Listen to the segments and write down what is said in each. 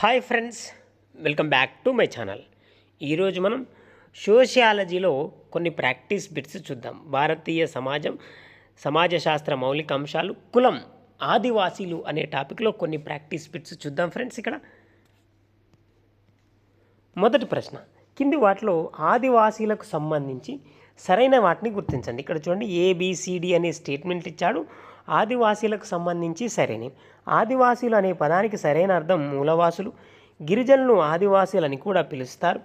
Hi friends welcome back to my channel. ఈరోజు మనం సోషియాలజీలో కొన్ని ప్రాక్టీస్ బిట్స్ చూద్దాం. భారతీయ సమాజం సమాజ శాస్త్ర మౌలిక అంశాలు కులం ఆదివాసీలు అనే టాపిక్లో కొన్ని ప్రాక్టీస్ బిట్స్ చూద్దాం ఫ్రెండ్స్ ఇక్కడ. మొదటి ప్రశ్న కింది వాటిలో ఆదివాసీలకు సంబంధించి సరైన వాటిని గుర్తించండి. ఇక్కడ చూడండి ఏబిసిడి అనే స్టేట్మెంట్ ఇచ్చాడు. ఆదివాసీలకు సంబంధించి సరైనవి ఆదివాసీలు అనే పదానికి సరైన అర్థం మూలవాసులు గిరిజనులు ఆదివాసీలని కూడా పిలుస్తారు.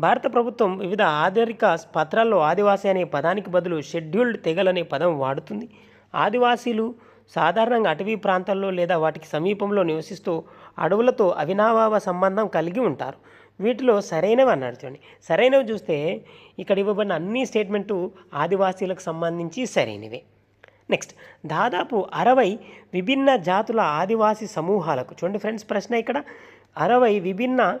భారత ప్రభుత్వం వివిధ ఆధారిక పత్రాల్లో ఆదివాసీ అనే పదానికి బదులు షెడ్యూల్డ్ తెగలనే పదం వాడుతుంది. ఆదివాసీలు సాధారణంగా అటవీ ప్రాంతాల్లో లేదా వాటికి సమీపంలో నివసిస్తూ అడవులతో అవినాభావ సంబంధం కలిగి ఉంటారు. వీటిలో సరైనవి అన్నాడు చూడండి. సరైనవి చూస్తే ఇక్కడ ఇవ్వబడిన అన్ని స్టేట్మెంటు ఆదివాసీలకు సంబంధించి సరైనవే. నెక్స్ట్ దాదాపు అరవై విభిన్న జాతుల ఆదివాసీ సమూహాలకు చూడండి ఫ్రెండ్స్ ప్రశ్న ఇక్కడ అరవై విభిన్న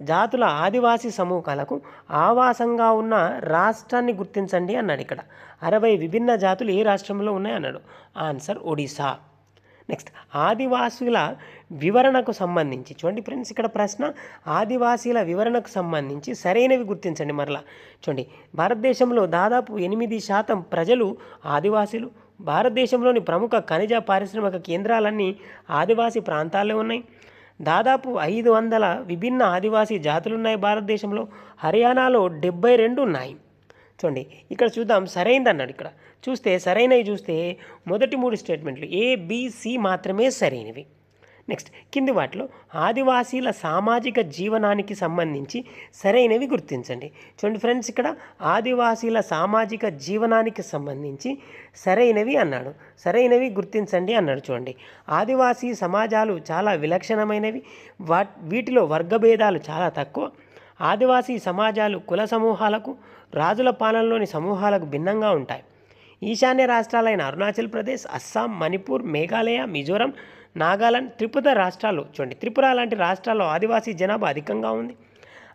జాతుల ఆదివాసీ సమూహాలకు ఆవాసంగా ఉన్న రాష్ట్రాన్ని గుర్తించండి అన్నాడు ఇక్కడ. అరవై విభిన్న జాతులు ఏ రాష్ట్రంలో ఉన్నాయి అన్నాడు ఆన్సర్ ఒడిశా నెక్స్ట్ ఆదివాసుల వివరణకు సంబంధించి. చూడండి ఫ్రెండ్స్ ఇక్కడ ప్రశ్న ఆదివాసీల వివరణకు సంబంధించి సరైనవి గుర్తించండి మరలా. చూడండి భారతదేశంలో దాదాపు ఎనిమిది శాతం ప్రజలు ఆదివాసీలు. భారతదేశంలోని ప్రముఖ ఖనిజ పారిశ్రామిక కేంద్రాలన్నీ ఆదివాసీ ప్రాంతాల్లో ఉన్నాయి. దాదాపు ఐదు వందల విభిన్న ఆదివాసీ జాతులు ఉన్నాయి భారతదేశంలో. హర్యానాలో డెబ్బై రెండు ఉన్నాయి. చూడండి. ఇక్కడ చూద్దాం సరైనది అన్నాడు ఇక్కడ. చూస్తే సరైనవి చూస్తే మొదటి మూడు స్టేట్మెంట్లు ఏబిసి మాత్రమే సరైనవి. నెక్స్ట్ కింది వాటిలో ఆదివాసీల సామాజిక జీవనానికి సంబంధించి సరైనవి గుర్తించండి. చూడండి ఫ్రెండ్స్ ఇక్కడ ఆదివాసీల సామాజిక జీవనానికి సంబంధించి సరైనవి అన్నాడు. సరైనవి గుర్తించండి అన్నాడు చూడండి. ఆదివాసీ సమాజాలు చాలా విలక్షణమైనవి. వా వీటిలో వర్గభేదాలు చాలా తక్కువ. ఆదివాసీ సమాజాలు కుల సమూహాలకు రాజుల పాలనలోని సమూహాలకు భిన్నంగా ఉంటాయి. ఈశాన్య రాష్ట్రాలైన అరుణాచల్ ప్రదేశ్ అస్సాం మణిపూర్ మేఘాలయ మిజోరం నాగాలాండ్ త్రిపుర రాష్ట్రాలు చూడండి. త్రిపుర లాంటి రాష్ట్రాల్లో ఆదివాసీ జనాభా అధికంగా ఉంది.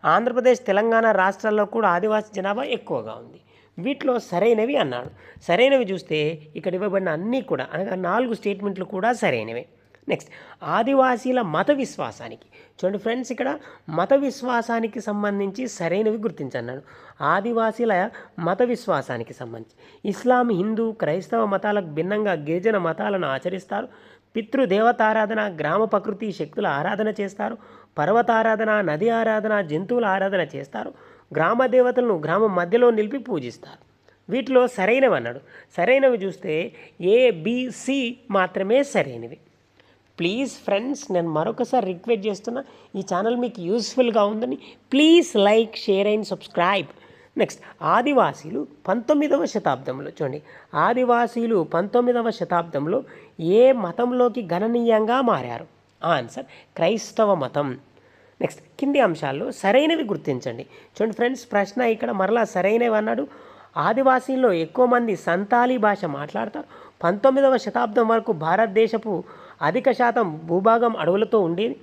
ఆంధ్రప్రదేశ్ తెలంగాణ రాష్ట్రాల్లో కూడా ఆదివాసీ జనాభా ఎక్కువగా ఉంది. వీటిలో సరైనవి అన్నాడు. సరైనవి చూస్తే ఇక్కడ ఇవ్వబడిన అన్నీ కూడా అనగా నాలుగు స్టేట్మెంట్లు కూడా సరైనవే. నెక్స్ట్ ఆదివాసీల మత విశ్వాసానికి. చూడండి ఫ్రెండ్స్ ఇక్కడ మత విశ్వాసానికి సంబంధించి సరైనవి గుర్తించన్నాడు. ఆదివాసీల మత విశ్వాసానికి సంబంధించి. ఇస్లాం హిందూ క్రైస్తవ మతాలకు భిన్నంగా గిరిజన మతాలను ఆచరిస్తారు. పితృదేవతారాధన గ్రామ ప్రకృతి శక్తుల ఆరాధన చేస్తారు. పర్వతారాధన నది ఆరాధన జంతువుల ఆరాధన చేస్తారు. గ్రామ దేవతలను గ్రామం మధ్యలో నిలిపి పూజిస్తారు. వీటిలో సరైనవి అన్నాడు సరైనవి చూస్తే ఏబిసి మాత్రమే సరైనవి. ప్లీజ్ ఫ్రెండ్స్ నేను మరొకసారి రిక్వెస్ట్ చేస్తున్నా ఈ ఛానల్ మీకు యూస్ఫుల్గా ఉందని please like share and subscribe. Next ఆదివాసీలు పంతొమ్మిదవ శతాబ్దంలో చూడండి ఆదివాసీలు పంతొమ్మిదవ శతాబ్దంలో ఏ మతంలోకి గణనీయంగా మారారు? ఆన్సర్ క్రైస్తవ మతం. నెక్స్ట్ కింది అంశాల్లో సరైనవి గుర్తించండి. చూడండి ఫ్రెండ్స్ ప్రశ్న ఇక్కడ మరలా సరైనవి అన్నాడు. ఆదివాసీల్లో ఎక్కువ మంది సంతాలీ భాష మాట్లాడతారు. పంతొమ్మిదవ శతాబ్దం వరకు భారతదేశపు అధిక శాతం భూభాగం అడవులతో ఉండేది.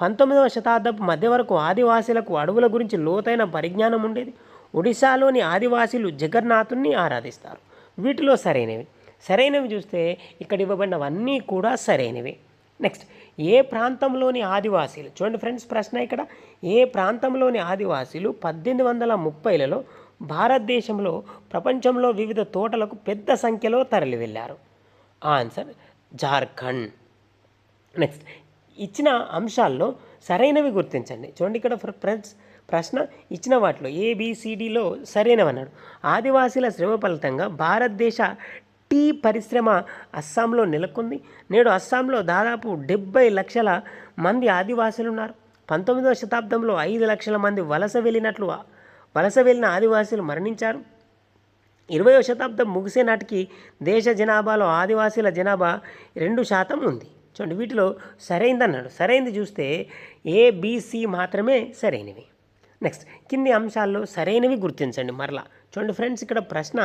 పంతొమ్మిదవ శతాబ్దపు మధ్య వరకు ఆదివాసీలకు అడవుల గురించి లోతైన పరిజ్ఞానం ఉండేది. ఒడిశాలోని ఆదివాసీలు జగన్నాథుని ఆరాధిస్తారు. వీటిలో సరైనవి. సరైనవి చూస్తే ఇక్కడ ఇవ్వబడినవన్నీ కూడా సరైనవి. నెక్స్ట్ ఏ ప్రాంతంలోని ఆదివాసీలు? చూడండి ఫ్రెండ్స్ ప్రశ్న ఇక్కడ. ఏ ప్రాంతంలోని ఆదివాసీలు పద్దెనిమిది వందల ముప్పైలలో భారతదేశంలో ప్రపంచంలో వివిధ తోటలకు పెద్ద సంఖ్యలో తరలి వెళ్ళారు ఆన్సర్ జార్ఖండ్. నెక్స్ట్ ఇచ్చిన అంశాల్లో సరైనవి గుర్తించండి. చూడండి ఇక్కడ ఫ్రెండ్స్ ప్రశ్న ఇచ్చిన వాటిలో ఏబిసిడిలో సరైనవన్నాడు ఆదివాసీల శ్రమ ఫలితంగా భారతదేశ టీ పరిశ్రమ అస్సాంలో నెలకొంది. నేడు అస్సాంలో దాదాపు డెబ్బై లక్షల మంది ఆదివాసులు ఉన్నారు. పంతొమ్మిదవ శతాబ్దంలో ఐదు లక్షల మంది వలస వెళ్ళినట్లు వలస వెళ్ళిన ఆదివాసీలు మరణించారు. ఇరవయో శతాబ్దం ముగిసే నాటికి దేశ జనాభాలో ఆదివాసీల జనాభా రెండు శాతం ఉంది. చూడండి వీటిలో సరైనది అన్నాడు. సరైనది చూస్తే ఏబిసి మాత్రమే సరైనవి. నెక్స్ట్ కింది అంశాల్లో సరైనవి గుర్తించండి మరలా. చూడండి ఫ్రెండ్స్ ఇక్కడ ప్రశ్న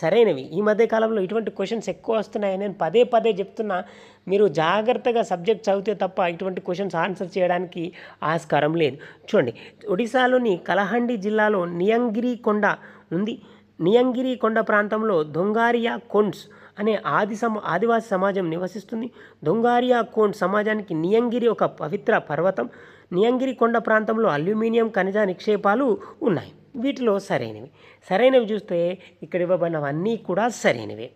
సరైనవి. ఈ మధ్య కాలంలో ఇటువంటి క్వశ్చన్స్ ఎక్కువ వస్తున్నాయి. నేను పదే పదే చెప్తున్నా మీరు జాగ్రత్తగా సబ్జెక్ట్ చదివితే తప్ప ఇటువంటి క్వశ్చన్స్ ఆన్సర్ చేయడానికి ఆస్కారం లేదు. చూడండి ఒడిశాలోని కలహండి జిల్లాలో నియంగిరి కొండ ఉంది. నియంగిరి కొండ ప్రాంతంలో దొంగారియా కొండ్స్ అనే ఆది సమ ఆదివాసి సమాజం నివసిస్తుంది. దొంగారియా కోండ్ సమాజానికి నియంగిరి ఒక పవిత్ర పర్వతం. నియంగిరి కొండ ప్రాంతంలో అల్యూమినియం ఖనిజ నిక్షేపాలు ఉన్నాయి. వీటిలో సరైనవి. సరైనవి చూస్తే ఇక్కడ ఇవ్వబడినవన్నీ కూడా సరైనవి.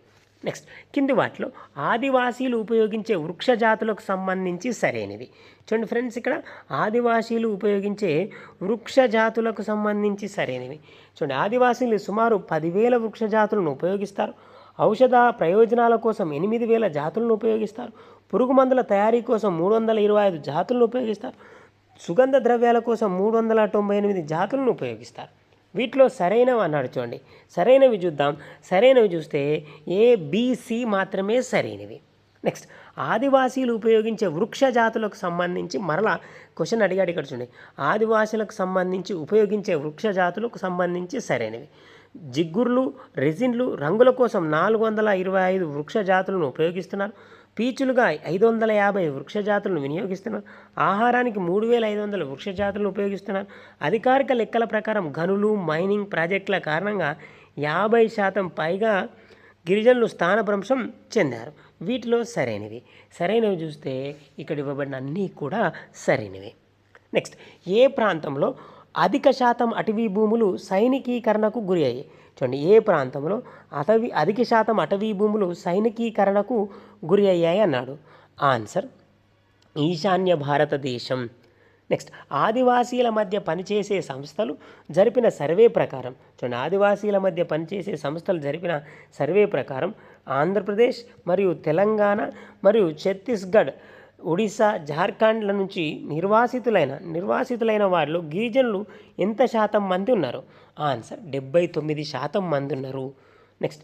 నెక్స్ట్ కింది వాటిలో ఆదివాసీలు ఉపయోగించే వృక్ష జాతులకు సంబంధించి సరైనవి. చూడండి ఫ్రెండ్స్ ఇక్కడ ఆదివాసీలు ఉపయోగించే వృక్ష జాతులకు సంబంధించి సరైనవి. చూడండి ఆదివాసీలు సుమారు పదివేల వృక్ష జాతులను ఉపయోగిస్తారు. ఔషధ ప్రయోజనాల కోసం ఎనిమిది వేల జాతులను ఉపయోగిస్తారు. పురుగు మందుల తయారీ కోసం మూడు వందల ఇరవై ఐదు జాతులను ఉపయోగిస్తారు. సుగంధ ద్రవ్యాల కోసం మూడు వందల తొంభై ఎనిమిది జాతులను ఉపయోగిస్తారు. వీటిలో సరైనవి అన్నాడు చూడండి. సరైనవి చూద్దాం. సరైనవి చూస్తే ఏ బీసీ మాత్రమే సరైనవి. నెక్స్ట్ ఆదివాసీలు ఉపయోగించే వృక్ష జాతులకు సంబంధించి మరలా క్వశ్చన్ అడిగాడు ఇక్కడ చూడండి. ఆదివాసులకు సంబంధించి ఉపయోగించే వృక్ష జాతులకు సంబంధించి సరైనవి. జిగ్గుర్లు రెజిన్లు రంగుల కోసం నాలుగు వందల ఇరవై ఐదు వృక్ష జాతులను ఉపయోగిస్తున్నారు. పీచులుగా ఐదు వందల యాభై వృక్ష జాతులను వినియోగిస్తున్నారు. ఆహారానికి మూడు వేల ఐదు వందల వృక్ష జాతులను ఉపయోగిస్తున్నారు. అధికారిక లెక్కల ప్రకారం గనులు మైనింగ్ ప్రాజెక్టుల కారణంగా యాభై శాతం పైగా గిరిజనులు స్థానభ్రంశం చెందారు. వీటిలో సరైనవి. సరైనవి చూస్తే ఇక్కడ ఇవ్వబడిన అన్నీ కూడా సరైనవి. నెక్స్ట్ ఏ ప్రాంతంలో అధిక శాతం అటవీ భూములు సైనికీకరణకు గురి అయ్యాయి చూడండి ఏ ప్రాంతంలో అటవీ అధిక శాతం అటవీ భూములు సైనికీకరణకు గురి అయ్యాయి అన్నాడు. ఆన్సర్ ఈశాన్య భారతదేశం. నెక్స్ట్ ఆదివాసీల మధ్య పనిచేసే సంస్థలు జరిపిన సర్వే ప్రకారం. చూడండి ఆదివాసీల మధ్య పనిచేసే సంస్థలు జరిపిన సర్వే ప్రకారం ఆంధ్రప్రదేశ్ మరియు తెలంగాణ మరియు ఛత్తీస్గఢ్ ఒడిశా జార్ఖండ్ల నుంచి నిర్వాసితులైన నిర్వాసితులైన వారిలో గిరిజనులు ఎంత శాతం మంది ఉన్నారు? ఆన్సర్ డెబ్బై తొమ్మిది శాతం మంది ఉన్నారు. నెక్స్ట్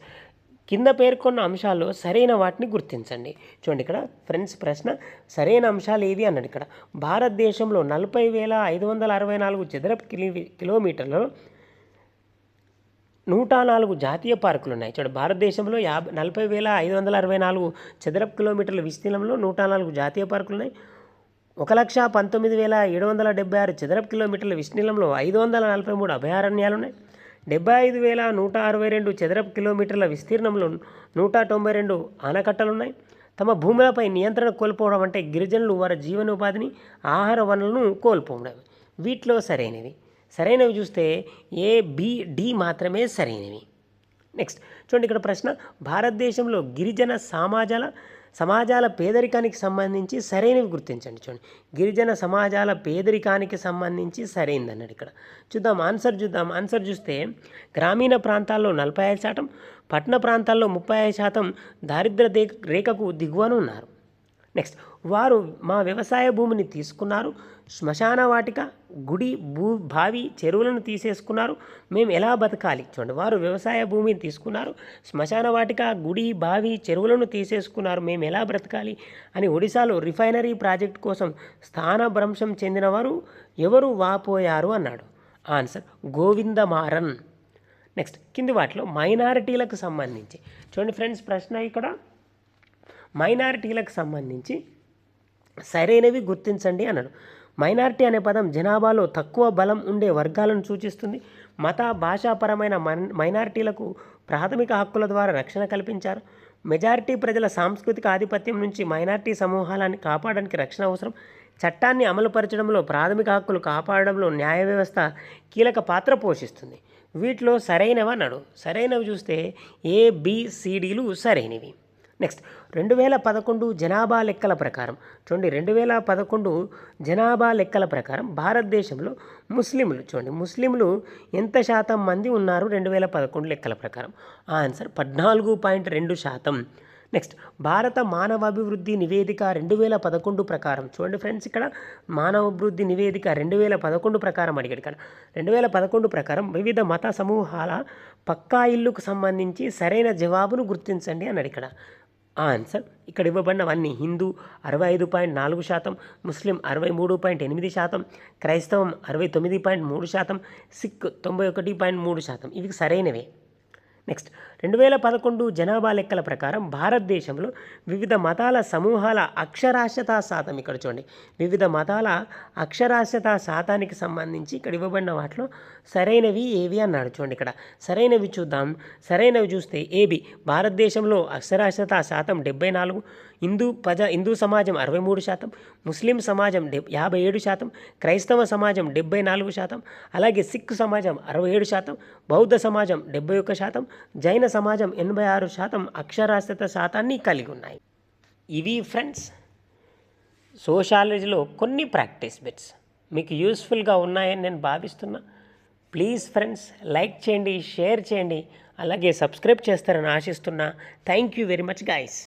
కింద పేర్కొన్న అంశాల్లో సరైన వాటిని గుర్తించండి. చూడండి ఇక్కడ ఫ్రెండ్స్ ప్రశ్న సరైన అంశాలు ఏవి అన్నాడు ఇక్కడ. భారతదేశంలో నలభై వేల ఐదు వందల అరవై నాలుగు చదరపు కిలో కిలోమీటర్లలో నూట నాలుగు జాతీయ పార్కులు ఉన్నాయి చూడ భారతదేశంలో యాభై నలభై వేల ఐదు వందల అరవై నాలుగు చదరపు కిలోమీటర్ల విస్తీర్ణంలో నూట నాలుగు జాతీయ పార్కులు ఉన్నాయి ఒక లక్ష పంతొమ్మిది వేల ఏడు వందల డెబ్బై ఆరు చదరపు కిలోమీటర్ల విస్తీర్ణంలో ఐదు వందల నలభై మూడు అభయారణ్యాలు ఉన్నాయి డెబ్బై ఐదు వేల నూట అరవై రెండు చదరపు కిలోమీటర్ల విస్తీర్ణంలో నూట తొంభై రెండు ఆనకట్టలు ఉన్నాయి తమ భూములపై నియంత్రణ కోల్పోవడం అంటే గిరిజనులు వారి జీవనోపాధిని ఆహార వనరులను కోల్పోవడం వీటిలో సరైనవి. సరైనవి చూస్తే ఏ బి డి మాత్రమే సరైనవి. నెక్స్ట్ చూడండి ఇక్కడ ప్రశ్న. భారతదేశంలో గిరిజన సమాజాల సమాజాల పేదరికానికి సంబంధించి సరైనవి గుర్తించండి. చూడండి. గిరిజన సమాజాల పేదరికానికి సంబంధించి సరైనది అన్నాడు ఇక్కడ. చూద్దాం ఆన్సర్ చూద్దాం. ఆన్సర్ చూస్తే గ్రామీణ ప్రాంతాల్లో నలభై ఐదు శాతం పట్టణ ప్రాంతాల్లో ముప్పై ఐదు శాతం దారిద్ర దే- రేఖకు దిగువన ఉన్నారు. నెక్స్ట్ వారు మా వ్యవసాయ భూమిని తీసుకున్నారు. శ్మశాన వాటిక గుడి భూ బావి చెరువులను తీసేసుకున్నారు. మేము ఎలా బతకాలి? చూడండి వారు వ్యవసాయ భూమిని తీసుకున్నారు. శ్మశాన వాటిక గుడి బావి చెరువులను తీసేసుకున్నారు. మేము ఎలా బ్రతకాలి? అని ఒడిశాలో రిఫైనరీ ప్రాజెక్ట్ కోసం స్థానభ్రంశం చెందినవారు ఎవరు వాపోయారు అన్నాడు. ఆన్సర్ గోవిందమారన్. నెక్స్ట్ కింది వాటిలో మైనారిటీలకు సంబంధించి. చూడండి ఫ్రెండ్స్ ప్రశ్న ఇక్కడ. మైనారిటీలకు సంబంధించి సరైనవి గుర్తించండి అన్నాడు. మైనార్టీ అనే పదం జనాభాలో తక్కువ బలం ఉండే వర్గాలను సూచిస్తుంది. మత భాషాపరమైన మన్ ప్రాథమిక హక్కుల ద్వారా రక్షణ కల్పించారు. మెజారిటీ ప్రజల సాంస్కృతిక ఆధిపత్యం నుంచి మైనార్టీ సమూహాలను కాపాడడానికి రక్షణ అవసరం. చట్టాన్ని అమలుపరచడంలో ప్రాథమిక హక్కులు కాపాడడంలో న్యాయ వ్యవస్థ కీలక పాత్ర పోషిస్తుంది. వీటిలో సరైనవి అన్నాడు. సరైనవి చూస్తే ఏబిసిడీలు సరైనవి. నెక్స్ట్ రెండు వేల పదకొండు జనాభా లెక్కల ప్రకారం చూడండి రెండు వేల పదకొండు జనాభా లెక్కల ప్రకారం భారతదేశంలో ముస్లింలు చూడండి ముస్లింలు ఎంత శాతం మంది ఉన్నారు రెండు వేల పదకొండు లెక్కల ప్రకారం? ఆన్సర్ పద్నాలుగు పాయింట్ రెండు శాతం. నెక్స్ట్ భారత మానవాభివృద్ధి నివేదిక రెండు వేల పదకొండు ప్రకారం చూడండి ఫ్రెండ్స్ ఇక్కడ మానవాభివృద్ధి నివేదిక రెండు వేల పదకొండు ప్రకారం అడిగాడు ఇక్కడ. రెండు వేల పదకొండు ప్రకారం వివిధ మత సమూహాల పక్కా ఇల్లుకు సంబంధించి సరైన జవాబును గుర్తించండి అన్నాడు ఇక్కడ. ఆన్సర్. ఇక్కడ ఇవ్వబడినవన్నీ హిందూ అరవై ఐదు పాయింట్ నాలుగు శాతం ముస్లిం అరవై మూడు పాయింట్ ఎనిమిది శాతం క్రైస్తవం అరవై తొమ్మిది పాయింట్ మూడు శాతం సిక్ తొంభై ఒకటి పాయింట్ మూడు శాతం. ఇవి సరైనవే. నెక్స్ట్ రెండు వేల పదకొండు జనాభా లెక్కల ప్రకారం భారతదేశంలో వివిధ మతాల సమూహాల అక్షరాస్యత శాతం ఇక్కడ చూడండి. వివిధ మతాల అక్షరాస్యత శాతానికి సంబంధించి ఇక్కడ ఇవ్వబడిన వాటిలో సరైనవి ఏవి అన్నాడు చూడండి ఇక్కడ. సరైనవి చూద్దాం. సరైనవి చూస్తే ఏబి భారతదేశంలో అక్షరాస్యత శాతం డెబ్బై నాలుగు హిందూ ప్రజా హిందూ సమాజం అరవై మూడు శాతం ముస్లిం సమాజం డెబ్ యాభై ఏడు శాతం క్రైస్తవ సమాజం డెబ్బై నాలుగు శాతం అలాగే సిక్ సమాజం అరవై ఏడు శాతం బౌద్ధ సమాజం డెబ్బై ఒక్క శాతం జైన సమాజం ఎనభై ఆరు శాతం అక్షరాస్యత శాతాన్ని కలిగి ఉన్నాయి. ఇవి ఫ్రెండ్స్ సోషాలజీలో కొన్ని ప్రాక్టీస్ బిట్స్ మీకు యూస్ఫుల్గా ఉన్నాయని నేను భావిస్తున్నా. ప్లీజ్ ఫ్రెండ్స్ లైక్ చేయండి షేర్ చేయండి. అలాగే సబ్స్క్రైబ్ చేస్తారని ఆశిస్తున్నా. Thank you very much guys